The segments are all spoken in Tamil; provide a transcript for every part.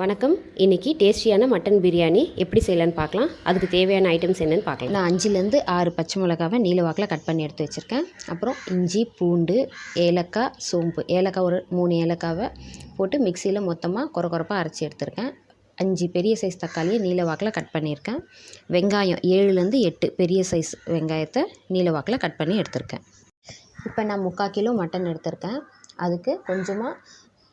வணக்கம். இன்னைக்கு டேஸ்டியான மட்டன் பிரியாணி எப்படி செய்யலான்னு பார்க்கலாம். அதுக்கு தேவையான ஐட்டம்ஸ் என்னென்னு பார்க்கலாம். நான் அஞ்சுலேருந்து ஆறு பச்சை மிளகாவை நீல வாக்கில் கட் பண்ணி எடுத்து வச்சுருக்கேன். அப்புறம் இஞ்சி பூண்டு ஏலக்காய் சோம்பு. ஏலக்காய் ஒரு மூணு ஏலக்காவை போட்டு மிக்சியில் மொத்தமாக கொர கொரப்பாக அரைச்சி எடுத்திருக்கேன். அஞ்சு பெரிய சைஸ் தக்காளியை நீல வாக்கில் கட் பண்ணியிருக்கேன். வெங்காயம் ஏழுலேருந்து எட்டு பெரிய சைஸ் வெங்காயத்தை நீல வாக்கில் கட் பண்ணி எடுத்திருக்கேன். இப்போ நான் முக்கால் கிலோ மட்டன் எடுத்திருக்கேன். அதுக்கு கொஞ்சமாக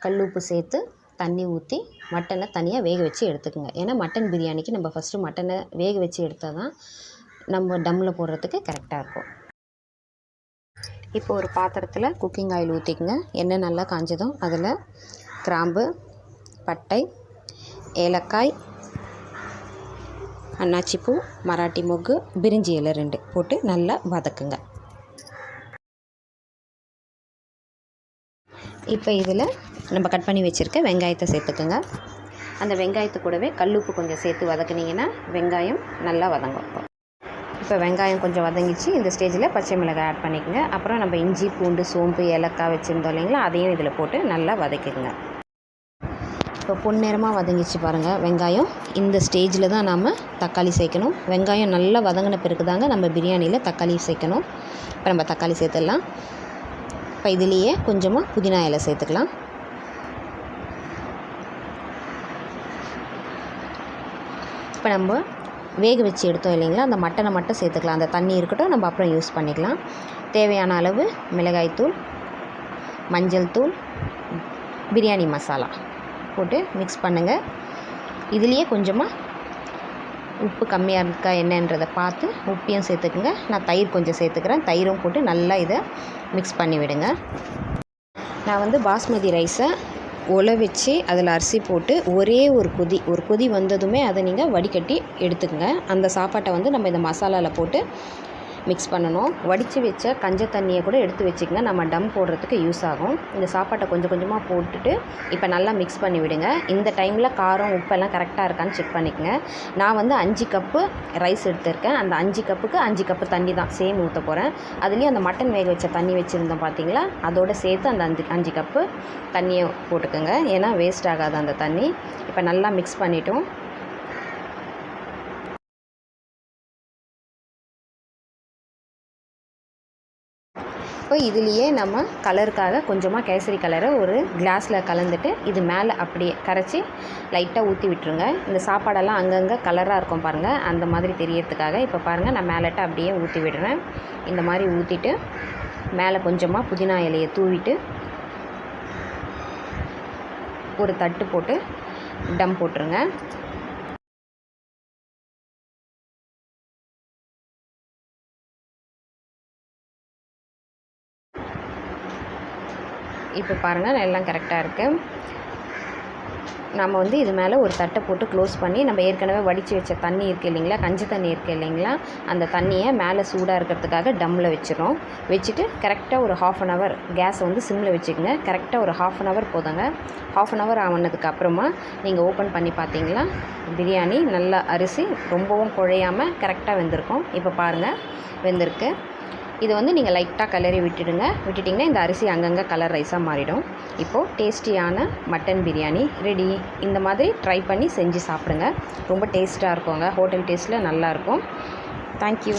கல் உப்பு சேர்த்து தண்ணி ஊற்றி மட்டனை தனியாக வேக வச்சு எடுத்துக்கோங்க. ஏன்னா மட்டன் பிரியாணிக்கு நம்ம ஃபஸ்ட்டு மட்டனை வேக வச்சு எடுத்தால் தான் நம்ம டம்மில் போடுறதுக்கு கரெக்டாக இருக்கும். இப்போ ஒரு பாத்திரத்தில் குக்கிங் ஆயில் ஊற்றிக்கங்க எண்ணெய் நல்லா காஞ்சதும் அதில் கிராம்பு பட்டை ஏலக்காய் அன்னாச்சிப்பூ மராட்டி மொக்கு பிரிஞ்சி இலை ரெண்டு போட்டு நல்லா வதக்குங்க. இப்போ இதில் நம்ம கட் பண்ணி வச்சுருக்க வெங்காயத்தை சேர்த்துக்குங்க. அந்த வெங்காயத்து கூடவே கல்லுப்பு கொஞ்சம் சேர்த்து வதக்குனிங்கன்னா வெங்காயம் நல்லா வதங்கும். இப்போ வெங்காயம் கொஞ்சம் வதங்கிச்சு. இந்த ஸ்டேஜில் பச்சை மிளகாய் ஆட் பண்ணிக்கோங்க. அப்புறம் நம்ம இஞ்சி பூண்டு சோம்பு ஏலக்காய் வச்சுருந்தோம் இல்லைங்களா? அதையும் இதில் போட்டு நல்லா வதக்கிக்கோங்க. இப்போ பொன்னிறமாக வதங்கிச்சு பாருங்கள் வெங்காயம். இந்த ஸ்டேஜில் தான் நாம் தக்காளி சேர்க்கணும். வெங்காயம் நல்லா வதங்கின பிறகு தாங்க நம்ம பிரியாணியில் தக்காளி சேர்க்கணும். இப்போ நம்ம தக்காளி சேர்த்துடலாம். இப்போ இதுலேயே கொஞ்சமாக புதினா இலை சேர்த்துக்கலாம். இப்போ நம்ம வேக வச்சு எடுத்தோம் இல்லைங்களா அந்த மட்டனை மட்டும் சேர்த்துக்கலாம். அந்த தண்ணி இருக்கட்டும் நம்ம அப்புறம் யூஸ் பண்ணிக்கலாம். தேவையான அளவு மிளகாய்த்தூள் மஞ்சள் தூள் பிரியாணி மசாலா போட்டு மிக்ஸ் பண்ணுங்கள் இதுலேயே கொஞ்சமாக உப்பு கம்மியாக இருக்கா என்னன்றதை பார்த்து உப்பையும் சேர்த்துக்குங்க. நான் தயிர் கொஞ்சம் சேர்த்துக்கிறேன். தயிரும் போட்டு நல்லா இதை மிக்ஸ் பண்ணி விடுங்க. நான் வந்து பாஸ்மதி ரைஸை உல வச்சு அதில் அரிசி போட்டு ஒரே ஒரு கொதி ஒரு கொதி வந்ததுமே அதை நீங்கள் வடிகட்டி எடுத்துக்கங்க. அந்த சாப்பாட்டை வந்து நம்ம இந்த மசாலாவில் போட்டு மிக்ஸ் பண்ணணும். வடித்து வச்ச கஞ்ச தண்ணியை கூட எடுத்து வச்சுக்கங்க. நம்ம டம் போடுறதுக்கு யூஸ் ஆகும். இந்த சாப்பாட்டை கொஞ்சம் கொஞ்சமாக போட்டுட்டு இப்போ நல்லா மிக்ஸ் பண்ணி விடுங்க. இந்த டைமில் காரம் உப்பெல்லாம் கரெக்டாக இருக்கான்னு செக் பண்ணிக்கங்க. நான் வந்து அஞ்சு கப்பு ரைஸ் எடுத்திருக்கேன். அந்த அஞ்சு கப்புக்கு அஞ்சு கப்பு தண்ணி தான் சேம் ஊற்ற போகிறேன் அதுலேயும் அந்த மட்டன் வேக வச்ச தண்ணி வச்சுருந்தோம் பார்த்தீங்களா அதோடு சேர்த்து அந்த அஞ்சு அஞ்சு கப்பு தண்ணியை போட்டுக்கோங்க. ஏன்னா வேஸ்ட் ஆகாது அந்த தண்ணி. இப்போ நல்லா மிக்ஸ் பண்ணிட்டோம். இப்போ இதுலேயே நம்ம கலருக்காக கொஞ்சமாக கேசரி கலரை ஒரு கிளாஸில் கலந்துட்டு இது மேலே அப்படியே கரைச்சி லைட்டாக ஊற்றி விட்டுருங்க. இந்த சாப்பாடெல்லாம் அங்கங்கே கலராக இருக்கும் பாருங்கள் அந்த மாதிரி தெரியறதுக்காக இப்போ பாருங்கள் நான் மேலட்ட அப்படியே ஊற்றி விடுறேன். இந்த மாதிரி ஊற்றிட்டு மேலே கொஞ்சமாக புதினா இலையை தூவிட்டு ஒரு தட்டு போட்டு டம் போட்டுருங்க. இப்போ பாருங்கள் எல்லாம் கரெக்டாக இருக்குது நம்ம வந்து இது மேலே ஒரு தட்டை போட்டு க்ளோஸ் பண்ணி நம்ம ஏற்கனவே வடித்து வச்ச தண்ணி இருக்குது இல்லைங்களா? கஞ்சி தண்ணி இருக்குது இல்லைங்களா? அந்த தண்ணியை மேலே சூடாக இருக்கிறதுக்காக டம்மில் வச்சிடும் வச்சுட்டு கரெக்டாக ஒரு ஹாஃப் அன் ஹவர் கேஸை வந்து சிம்மில் வச்சுக்கோங்க. கரெக்டாக ஒரு ஹாஃப் அன் ஹவர் போதுங்க. ஹாஃப் அன் ஹவர் ஆனதுக்கு அப்புறமா நீங்கள் ஓப்பன் பண்ணி பார்த்தீங்களா? பிரியாணி நல்லா அரிசி ரொம்பவும் குழையாமல் கரெக்டாக வெந்திருக்கும். இப்போ பாருங்கள் வெந்திருக்கு. இதை வந்து நீங்கள் லைட்டாக கலரி விட்டுடுங்க. விட்டுட்டிங்கன்னா இந்த அரிசி அங்கங்கே கலர் ரைஸாக மாறிடும். இப்போது டேஸ்டியான மட்டன் பிரியாணி ரெடி இந்த மாதிரி ட்ரை பண்ணி செஞ்சு சாப்பிடுங்க. ரொம்ப டேஸ்ட்டாக இருக்குங்க. ஹோட்டல் டேஸ்ட்டில் நல்லாயிருக்கும் தேங்க்யூ